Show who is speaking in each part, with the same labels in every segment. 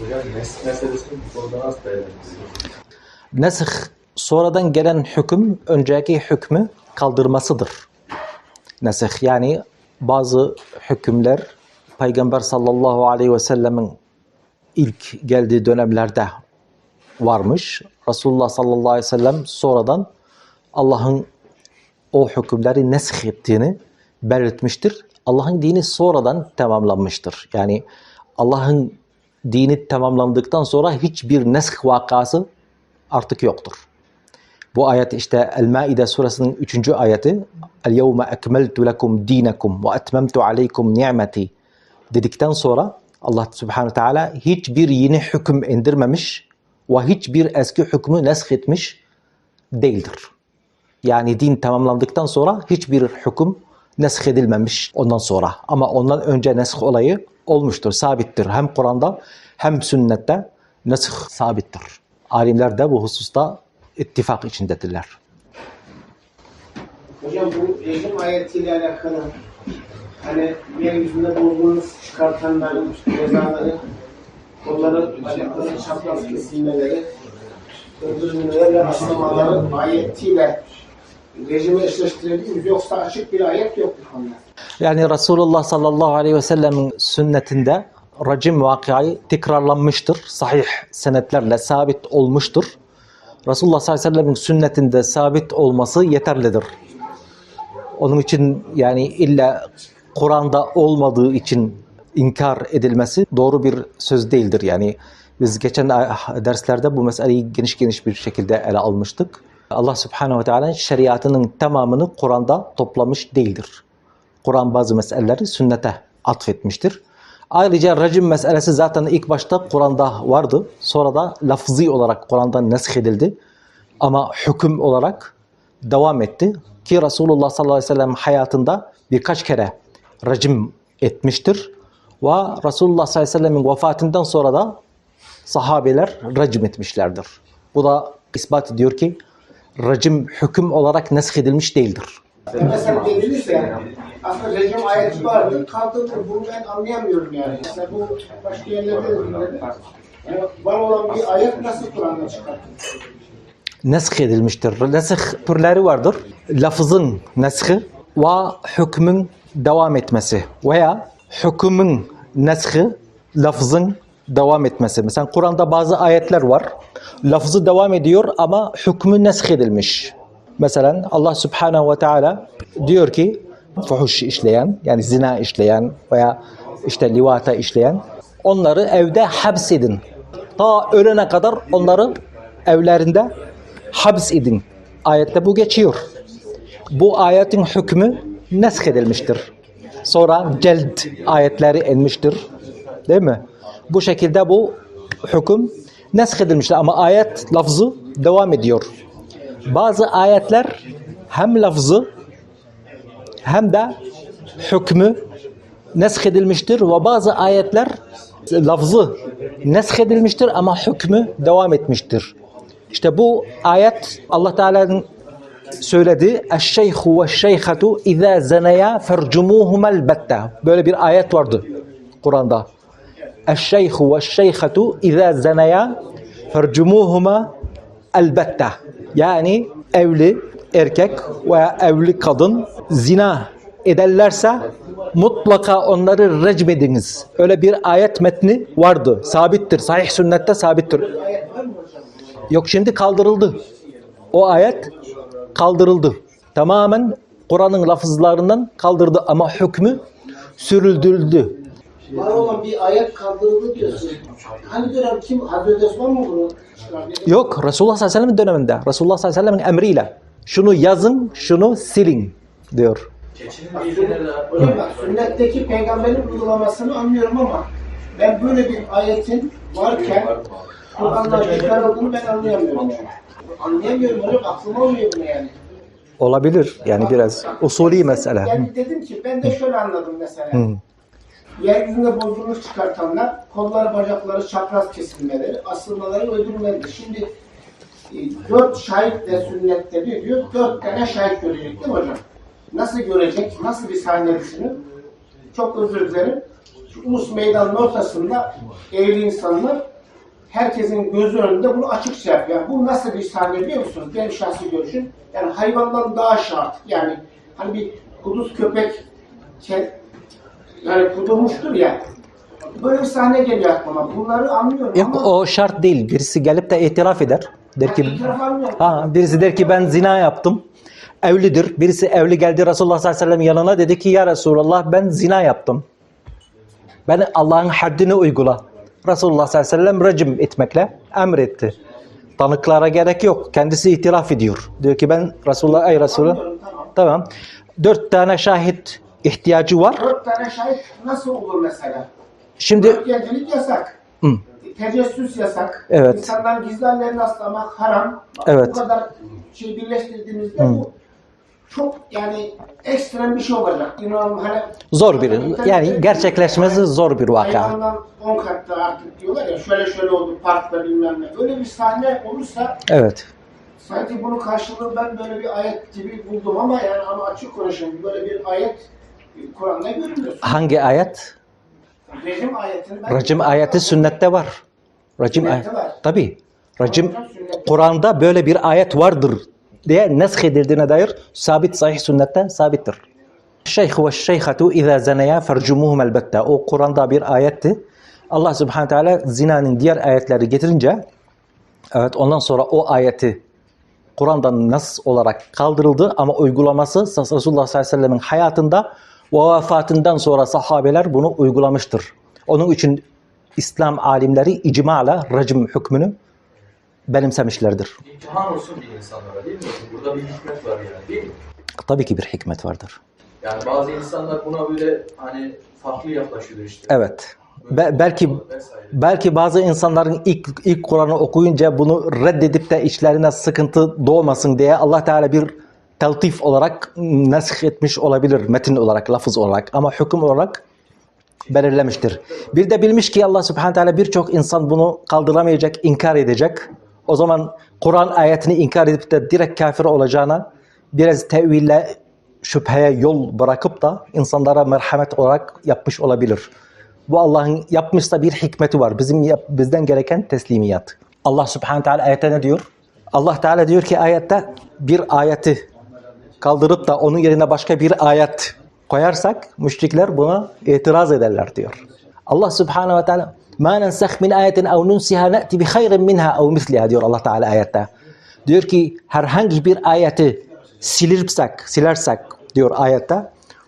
Speaker 1: Hocam?
Speaker 2: Nesih sonradan gelen hüküm önceki hükmü kaldırmasıdır. Nesih yani bazı hükümler Peygamber sallallahu aleyhi ve sellemin ilk geldiği dönemlerde varmış. Resulullah sallallahu aleyhi ve sellem sonradan Allah'ın o hükümleri nesh ettiğini belirtmiştir. Allah'ın dini sonradan tamamlanmıştır. Yani Allah'ın dini tamamlandıktan sonra hiçbir nesk vakası artık yoktur. Bu ayet işte El-Maide suresinin 3. ayeti El-Yevme ekmeltu lekum dinakum ve etmemtu aleykum ni'meti dedikten sonra Allah Subhanahu Teala hiçbir yeni hüküm indirmemiş ve hiçbir eski hükmü nesk etmiş değildir. Yani din tamamlandıktan sonra hiçbir hüküm nesk edilmemiş ondan sonra. Ama ondan önce nesk olayı olmuştur, sabittir. Hem Kur'an'da hem sünnette nesk sabittir. Alimler de bu hususta ittifak içindedirler.
Speaker 3: Hocam bu rejim ayetiyle alakalı hani yeryüzünde bozgunluk çıkartanların cezaları, kolları, bacakları çapraz kesilmeleri, öldürülmeleri ve aslamaların ayetiyle rejimi eşleştirebilir miyiz? Yoksa açık bir ayet yok bu konuda.
Speaker 2: Yani Resulullah sallallahu aleyhi ve sellemin sünnetinde racim vakayı tekrarlanmıştır. Sahih senetlerle sabit olmuştur. Resulullah sallallahu aleyhi ve sellemin sünnetinde sabit olması yeterlidir. Onun için yani illa Kur'an'da olmadığı için inkar edilmesi doğru bir söz değildir. Yani biz geçen derslerde bu meseleyi geniş geniş bir şekilde ele almıştık. Allah Subhanahu ve Teala şeriatının tamamını Kur'an'da toplamış değildir. Kur'an bazı meseleleri sünnete atfetmiştir. Ayrıca racim meselesi zaten ilk başta Kur'an'da vardı. Sonra da lafzi olarak Kur'an'dan nesk edildi. Ama hüküm olarak devam etti. Ki Resulullah sallallahu aleyhi ve sellem hayatında birkaç kere racim etmiştir. Ve Resulullah sallallahu aleyhi ve sellemin vefatından sonra da sahabeler racim etmişlerdir. Bu da ispat ediyor ki racim hüküm olarak nesk edilmiş değildir.
Speaker 3: Mesela dediniz ya, aslında rejim ayeti vardı, kaldırdı. Bunu ben anlayamıyorum yani. Mesela bu başka yerlerde de. Yani var olan bir ayet nasıl Kur'an'da çıkartılır?
Speaker 2: nesk edilmiştir. Nesih türleri vardır. Lafızın neshi ve hükmün devam etmesi veya hükmün neshi lafzın devam etmesi. Mesela Kur'an'da bazı ayetler var. Lafzı devam ediyor ama hükmü nesk edilmiş. Mesela Allah Subhanahu ve Teala diyor ki fuhuş işleyen yani zina işleyen veya işte livata işleyen onları evde hapsedin. Ta ölene kadar onları evlerinde habs edin. Ayette bu geçiyor. Bu ayetin hükmü nesk edilmiştir. Sonra celd ayetleri inmiştir. Değil mi? Bu şekilde bu hüküm nesk edilmiştir ama ayet lafzı devam ediyor. Bazı ayetler hem lafzı hem de hükmü nesk edilmiştir ve bazı ayetler lafzı nesk edilmiştir ama hükmü devam etmiştir. İşte bu ayet Allah Teala'nın söylediği "Eşşeyhu ve şeyhatu izâ zeneya fercumuhumel betta." Böyle bir ayet vardı Kur'an'da. "Eşşeyhu ve şeyhatu izâ zeneya fercumuhuma elbette." Yani evli erkek veya evli kadın zina ederlerse mutlaka onları recmediniz. Öyle bir ayet metni vardı. Sabittir. Sahih sünnette sabittir. Yok şimdi kaldırıldı. O ayet kaldırıldı. Tamamen Kur'an'ın lafızlarından kaldırdı ama hükmü sürüldürüldü.
Speaker 3: Var olan bir ayet kaldırıldı diyorsun. Hangi dönem kim? Hazreti Osman mı bunu çıkardı?
Speaker 2: Yok Resulullah sallallahu aleyhi ve sellem'in döneminde. Resulullah sallallahu aleyhi ve sellem'in emriyle. Şunu yazın, şunu silin diyor.
Speaker 3: Bak sünnetteki peygamberin uygulamasını anlıyorum ama ben böyle bir ayetin varken Kur'an'dan çıkarıldığını ben anlayamıyorum yani. Anlayamıyorum hocam aklıma uyuyor bunu yani.
Speaker 2: Olabilir. Yani biraz usulü mesele.
Speaker 3: Yani dedim ki ben de şöyle anladım mesela. Yeryüzünde bozgunluk çıkartanlar kolları bacakları çapraz kesilmeleri, asılmaları öldürülmeleri. Şimdi e, dört şahit de sünnette diyor, dört tane şahit görecek değil mi hocam? Nasıl görecek? Nasıl bir sahne düşünün? Çok özür dilerim. ulus meydanın ortasında evli insanlar herkesin gözü önünde bunu açıkça yapıyor. Yani bu nasıl bir sahne biliyor musunuz? Benim şahsi görüşüm. Yani hayvandan daha şart. Yani hani bir kuduz köpek yani kudurmuştur ya. Böyle bir sahne geliyor aklıma. Bunları anlıyorum
Speaker 2: Yok
Speaker 3: ama
Speaker 2: o şart değil. Birisi gelip de itiraf eder. Der ki ha birisi der ki ben zina yaptım. Evlidir. Birisi evli geldi Resulullah sallallahu aleyhi ve sellem yanına dedi ki ya Resulullah ben zina yaptım. Ben Allah'ın haddini uygula. Resulullah sallallahu aleyhi ve sellem rejim etmekle emretti. Tanıklara gerek yok. Kendisi itiraf ediyor. Diyor ki ben Resulullah ey Resulullah
Speaker 3: tamam.
Speaker 2: Dört tane şahit ihtiyacı var.
Speaker 3: Dört tane şahit nasıl olur mesela?
Speaker 2: Şimdi
Speaker 3: Dört gecelik yasak.
Speaker 2: Hı.
Speaker 3: Tecessüs yasak.
Speaker 2: Evet.
Speaker 3: İnsanların gizli hallerini aslamak haram.
Speaker 2: Evet.
Speaker 3: Bu kadar şey birleştirdiğimizde bu çok yani ekstrem bir şey olacak. İnanın hani
Speaker 2: zor bir yani gerçekleşmesi zor bir vaka.
Speaker 3: Hayvandan 10 kat daha artık diyorlar ya şöyle şöyle oldu parkta bilmem ne. Öyle bir sahne olursa
Speaker 2: Evet.
Speaker 3: sanki bunun karşılığı ben böyle bir ayet gibi buldum ama yani ama açık konuşayım böyle bir ayet Kur'an'da görmüyorsun.
Speaker 2: Hangi ayet?
Speaker 3: Rejim ayetini ben
Speaker 2: Racim ayeti sünnette var. Racim ayet. Tabi. Racim. Kur'an'da böyle bir ayet vardır diye nesk edildiğine dair sabit sahih sünnette sabittir. Şeyh ve şeyhatu izâ zeneya fercumuhum elbette. O Kur'an'da bir ayetti. Allah subhanahu teala zinanın diğer ayetleri getirince evet ondan sonra o ayeti Kur'an'dan nas olarak kaldırıldı ama uygulaması Resulullah sallallahu aleyhi ve sellem'in hayatında vefatından sonra sahabeler bunu uygulamıştır. Onun için İslam alimleri icmala racim hükmünü benimsemişlerdir.
Speaker 1: İmtihan olsun bir insanlara değil mi? Burada bir hikmet var yani değil mi?
Speaker 2: Tabii ki bir hikmet vardır.
Speaker 1: Yani bazı insanlar buna böyle hani farklı yaklaşıyor işte.
Speaker 2: Evet. Be- belki
Speaker 1: vesaire.
Speaker 2: belki bazı insanların ilk ilk Kur'an'ı okuyunca bunu reddedip de içlerine sıkıntı doğmasın diye Allah Teala bir teltif olarak nesk etmiş olabilir metin olarak, lafız olarak ama hüküm olarak belirlemiştir. Bir de bilmiş ki Allah Subhanahu Teala birçok insan bunu kaldıramayacak, inkar edecek. O zaman Kur'an ayetini inkar edip de direkt kafir olacağına biraz teville şüpheye yol bırakıp da insanlara merhamet olarak yapmış olabilir. Bu Allah'ın yapmışsa bir hikmeti var. Bizim yap- bizden gereken teslimiyat. Allah Subhanahu Teala ayette ne diyor? Allah Teala diyor ki ayette bir ayeti kaldırıp da onun yerine başka bir ayet koyarsak müşrikler buna itiraz ederler diyor. Allah Subhanahu ve Teala ma nensah min ayetin ev nunsiha na'ti bi hayrin minha ev misliha diyor Allah Teala ayette. Diyor ki herhangi bir ayeti silirsek, silersek diyor ayette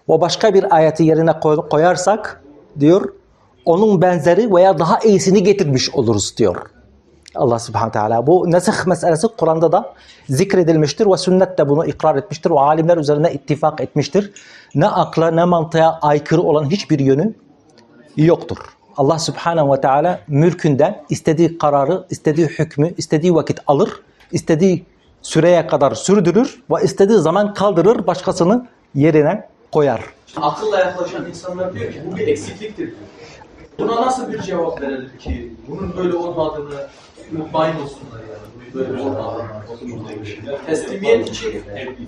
Speaker 2: ve başka bir ayeti yerine koy- koyarsak diyor onun benzeri veya daha iyisini getirmiş oluruz diyor. Allah subhanahu teala. Bu nesih meselesi Kur'an'da da zikredilmiştir ve sünnet de bunu ikrar etmiştir ve alimler üzerine ittifak etmiştir. Ne akla ne mantığa aykırı olan hiçbir yönü yoktur. Allah subhanahu ve teala mülkünde istediği kararı, istediği hükmü, istediği vakit alır, istediği süreye kadar sürdürür ve istediği zaman kaldırır, başkasını yerine koyar.
Speaker 1: Akılla yaklaşan insanlar diyor ki bu bir eksikliktir diyor. Buna nasıl bir cevap verelim ki bunun böyle olmadığını mutmain olsunlar yani. Böyle olmadığını. Teslimiyet için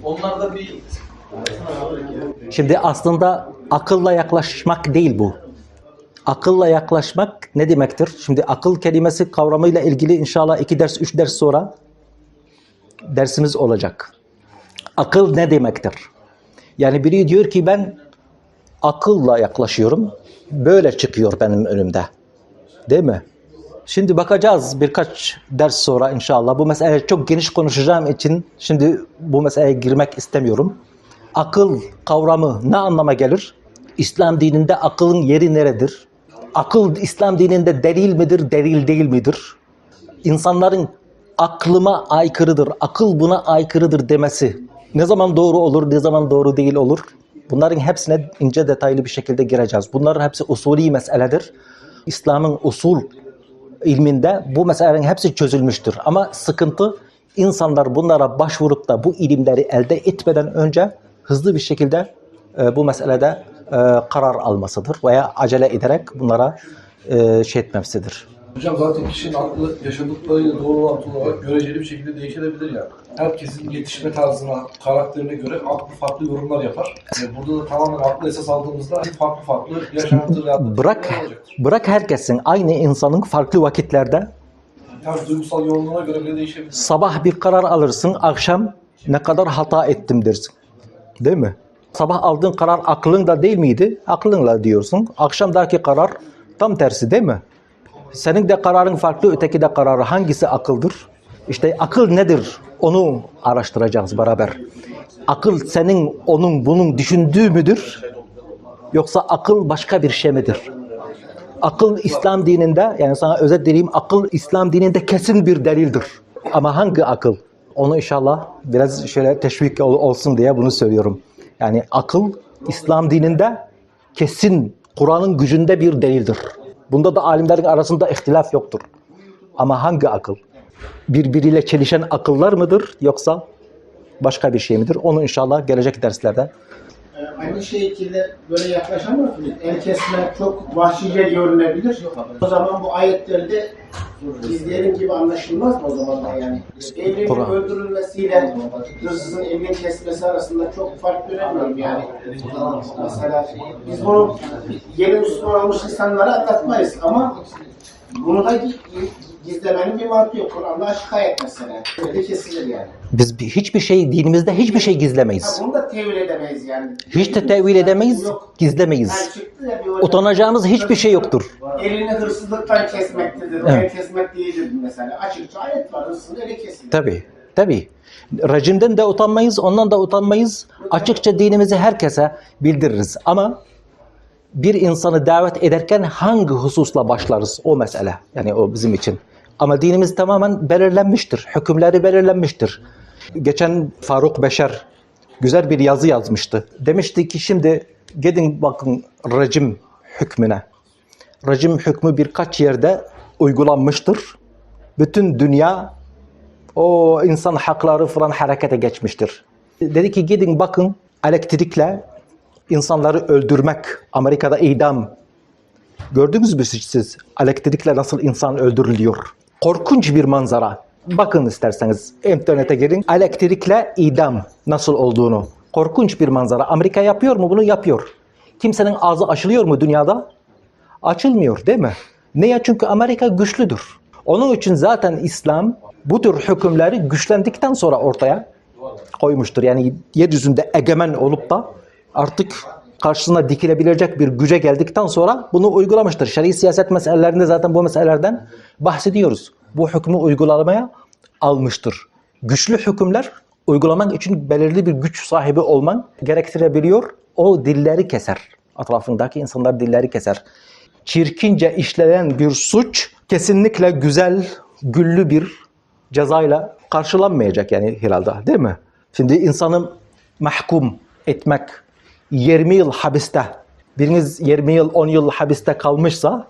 Speaker 1: onlarda bir
Speaker 2: Şimdi aslında akılla yaklaşmak değil bu. Akılla yaklaşmak ne demektir? Şimdi akıl kelimesi kavramıyla ilgili inşallah iki ders, üç ders sonra dersimiz olacak. Akıl ne demektir? Yani biri diyor ki ben akılla yaklaşıyorum. Böyle çıkıyor benim önümde. Değil mi? Şimdi bakacağız birkaç ders sonra inşallah. Bu mesele çok geniş konuşacağım için şimdi bu meseleye girmek istemiyorum. Akıl kavramı ne anlama gelir? İslam dininde akılın yeri neredir? Akıl İslam dininde delil midir, delil değil midir? İnsanların aklıma aykırıdır, akıl buna aykırıdır demesi ne zaman doğru olur, ne zaman doğru değil olur? Bunların hepsine ince detaylı bir şekilde gireceğiz. Bunların hepsi usulî meseledir. İslam'ın usul ilminde bu meselelerin hepsi çözülmüştür. Ama sıkıntı insanlar bunlara başvurup da bu ilimleri elde etmeden önce hızlı bir şekilde e, bu meselede e, karar almasıdır veya acele ederek bunlara e, şey etmemesidir.
Speaker 4: Hocam zaten kişinin aklı yaşadıklarıyla doğru orantılı olarak göreceli bir şekilde değişebilir ya. Herkesin yetişme tarzına, karakterine göre aklı farklı yorumlar yapar. Yani burada da tamamen aklı esas aldığımızda farklı farklı yaşantı ve aklı
Speaker 2: Bırak, bırak herkesin aynı insanın farklı vakitlerde
Speaker 4: Tabii duygusal yoğunluğuna göre bile değişebilir.
Speaker 2: sabah bir karar alırsın, akşam ne kadar hata ettim dersin. Değil mi? Sabah aldığın karar aklınla değil miydi? Aklınla diyorsun. Akşamdaki karar tam tersi değil mi? Senin de kararın farklı, öteki de kararı hangisi akıldır? İşte akıl nedir? Onu araştıracağız beraber. Akıl senin, onun, bunun düşündüğü müdür? Yoksa akıl başka bir şey midir? Akıl İslam dininde yani sana özetleyeyim akıl İslam dininde kesin bir delildir. Ama hangi akıl? Onu inşallah biraz şöyle teşvik ol- olsun diye bunu söylüyorum. Yani akıl İslam dininde kesin Kur'an'ın gücünde bir delildir. Bunda da alimlerin arasında ihtilaf yoktur. Ama hangi akıl? Birbiriyle çelişen akıllar mıdır yoksa başka bir şey midir? Onu inşallah gelecek derslerde
Speaker 3: Aynı şekilde böyle yaklaşamaz mıyız? El kesme çok vahşice görünebilir. O zaman bu ayetlerde izleyenin gibi anlaşılmaz mı o zaman da yani? Evliliğin
Speaker 2: Kur'an.
Speaker 3: öldürülmesiyle hırsızın evini kesmesi arasında çok fark göremiyorum yani. Mesela biz bunu yeni Müslüman olmuş insanlara anlatmayız ama bunu da gizlemenin bir mantığı yok. Kur'an'da açık ayet mesela. Öyle kesilir yani.
Speaker 2: biz bir- hiçbir şey dinimizde hiçbir şey gizlemeyiz.
Speaker 3: bunu da tevil edemeyiz yani.
Speaker 2: Hiç de tevil edemeyiz,
Speaker 3: Yok.
Speaker 2: gizlemeyiz.
Speaker 3: Çıktı ya bir.
Speaker 2: Utanacağımız hiçbir şey yoktur.
Speaker 3: Elini hırsızlıktan kesmektedir.
Speaker 2: Evet.
Speaker 3: el kesmek değildir mesela. Açıkça ayet var. Hırsızın eli kesilir.
Speaker 2: Tabii, tabii. Rejimden de utanmayız, ondan da utanmayız. Açıkça dinimizi herkese bildiririz. Ama bir insanı davet ederken hangi hususla başlarız o mesele. Yani o bizim için. Ama dinimiz tamamen belirlenmiştir. Hükümleri belirlenmiştir. Geçen Faruk Beşer güzel bir yazı yazmıştı. Demişti ki şimdi gidin bakın rejim hükmüne. Rejim hükmü birkaç yerde uygulanmıştır. Bütün dünya o insan hakları falan harekete geçmiştir. Dedi ki gidin bakın elektrikle insanları öldürmek, Amerika'da idam. Gördünüz mü siz elektrikle nasıl insan öldürülüyor? Korkunç bir manzara. Bakın isterseniz internete girin. Elektrikle idam nasıl olduğunu. Korkunç bir manzara. Amerika yapıyor mu bunu? Yapıyor. Kimsenin ağzı açılıyor mu dünyada? açılmıyor değil mi? Niye? Çünkü Amerika güçlüdür. Onun için zaten İslam bu tür hükümleri güçlendikten sonra ortaya koymuştur. Yani yeryüzünde egemen olup da artık karşısına dikilebilecek bir güce geldikten sonra bunu uygulamıştır. Şer'i siyaset meselelerinde zaten bu meselelerden bahsediyoruz. Bu hükmü uygulamaya almıştır. Güçlü hükümler uygulamak için belirli bir güç sahibi olman gerektirebiliyor. O dilleri keser. Etrafındaki insanlar dilleri keser. Çirkince işlenen bir suç kesinlikle güzel, güllü bir cezayla karşılanmayacak yani herhalde değil mi? Şimdi insanı mahkum etmek 20 yıl hapiste, biriniz 20 yıl 10 yıl hapiste kalmışsa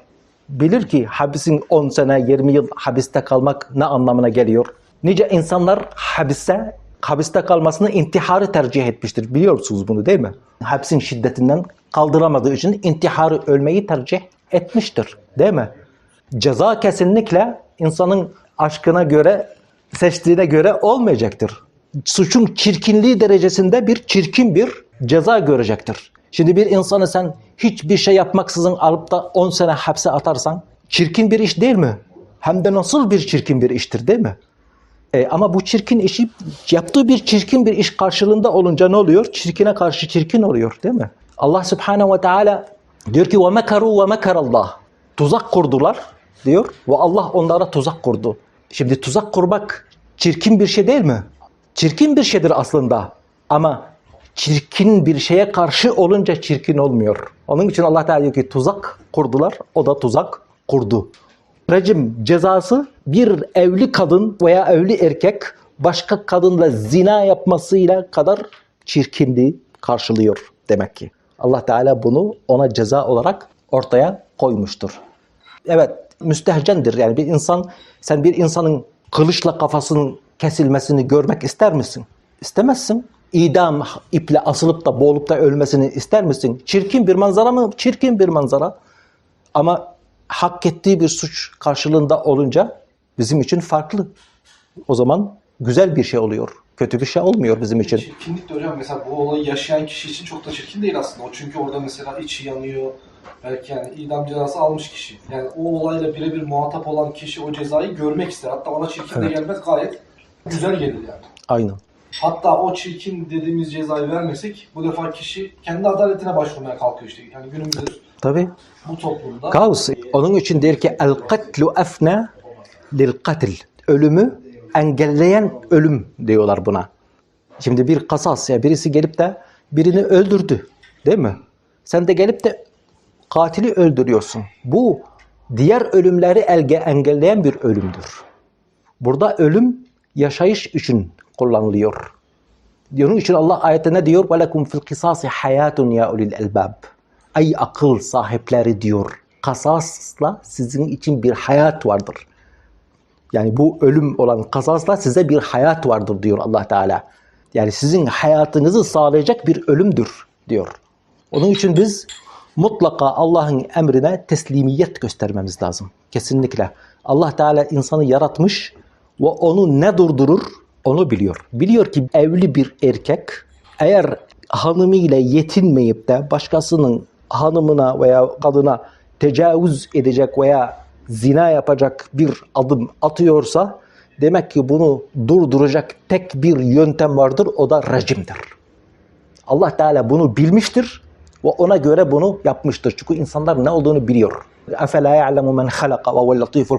Speaker 2: bilir ki habisin 10 sene 20 yıl hapiste kalmak ne anlamına geliyor. Nice insanlar hapiste hapiste kalmasını intiharı tercih etmiştir. Biliyorsunuz bunu değil mi? Hapsin şiddetinden kaldıramadığı için intiharı ölmeyi tercih etmiştir. Değil mi? Ceza kesinlikle insanın aşkına göre, seçtiğine göre olmayacaktır. Suçun çirkinliği derecesinde bir çirkin bir ceza görecektir. Şimdi bir insanı sen hiçbir şey yapmaksızın alıp da 10 sene hapse atarsan çirkin bir iş değil mi? Hem de nasıl bir çirkin bir iştir değil mi? E, ama bu çirkin işi yaptığı bir çirkin bir iş karşılığında olunca ne oluyor? Çirkine karşı çirkin oluyor değil mi? Allah Subhanahu ve Teala diyor ki mekaru ve mekarallah. Tuzak kurdular diyor ve Allah onlara tuzak kurdu. Şimdi tuzak kurmak çirkin bir şey değil mi? Çirkin bir şeydir aslında ama çirkin bir şeye karşı olunca çirkin olmuyor. Onun için Allah Teala diyor ki tuzak kurdular, o da tuzak kurdu. Rejim cezası bir evli kadın veya evli erkek başka kadınla zina yapmasıyla kadar çirkinliği karşılıyor demek ki. Allah Teala bunu ona ceza olarak ortaya koymuştur. Evet müstehcendir yani bir insan sen bir insanın kılıçla kafasının kesilmesini görmek ister misin? İstemezsin. İdam iple asılıp da boğulup da ölmesini ister misin? Çirkin bir manzara mı? Çirkin bir manzara. Ama hak ettiği bir suç karşılığında olunca bizim için farklı. O zaman güzel bir şey oluyor. Kötü bir şey olmuyor bizim için.
Speaker 4: Çirkinlik de hocam mesela bu olayı yaşayan kişi için çok da çirkin değil aslında. O çünkü orada mesela içi yanıyor. Belki yani idam cezası almış kişi. Yani o olayla birebir muhatap olan kişi o cezayı görmek ister. Hatta ona çirkin de
Speaker 2: Evet.
Speaker 4: gelmez gayet güzel gelir yani.
Speaker 2: Aynen.
Speaker 4: Hatta o çirkin dediğimiz cezayı vermesek bu defa kişi kendi adaletine başvurmaya kalkıyor işte. Yani günümüzde
Speaker 2: Tabii.
Speaker 4: bu toplumda
Speaker 2: Gauss onun için der ki el katlu efne lil katil. Ölümü engelleyen ölüm diyorlar buna. Şimdi bir kasas ya birisi gelip de birini öldürdü. Değil mi? Sen de gelip de katili öldürüyorsun. Bu diğer ölümleri elge engelleyen bir ölümdür. Burada ölüm yaşayış için kullanılıyor. Onun için Allah ayette ne diyor? وَلَكُمْ فِي الْقِصَاصِ حَيَاتٌ يَا اُلِي الْاَلْبَابِ Ey akıl sahipleri diyor. Kasasla sizin için bir hayat vardır. Yani bu ölüm olan kasasla size bir hayat vardır diyor Allah Teala. Yani sizin hayatınızı sağlayacak bir ölümdür diyor. Onun için biz mutlaka Allah'ın emrine teslimiyet göstermemiz lazım. Kesinlikle. Allah Teala insanı yaratmış ve onu ne durdurur onu biliyor. Biliyor ki evli bir erkek eğer hanımıyla yetinmeyip de başkasının hanımına veya kadına tecavüz edecek veya zina yapacak bir adım atıyorsa demek ki bunu durduracak tek bir yöntem vardır o da rejimdir. Allah Teala bunu bilmiştir ve ona göre bunu yapmıştır. Çünkü insanlar ne olduğunu biliyor. Efela ya'lemu men halaka ve huvel latiful.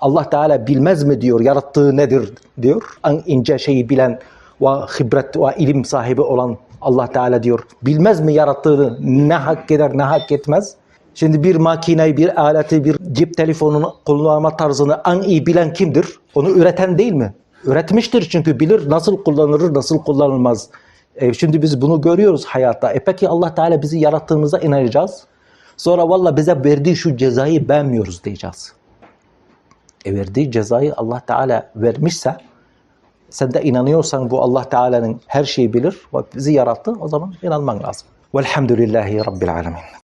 Speaker 2: Allah Teala bilmez mi diyor, yarattığı nedir diyor. En ince şeyi bilen ve hibret ve ilim sahibi olan Allah Teala diyor. Bilmez mi yarattığını ne hak eder ne hak etmez. Şimdi bir makineyi, bir aleti, bir cep telefonunu kullanma tarzını en iyi bilen kimdir? Onu üreten değil mi? Üretmiştir çünkü bilir nasıl kullanılır, nasıl kullanılmaz. E, şimdi biz bunu görüyoruz hayatta. E peki Allah Teala bizi yarattığımıza inanacağız. Sonra valla bize verdiği şu cezayı beğenmiyoruz diyeceğiz. E verdiği cezayı Allah Teala vermişse sen de inanıyorsan bu Allah Teala'nın her şeyi bilir ve bizi yarattı o zaman inanman lazım. Velhamdülillahi Rabbil Alemin.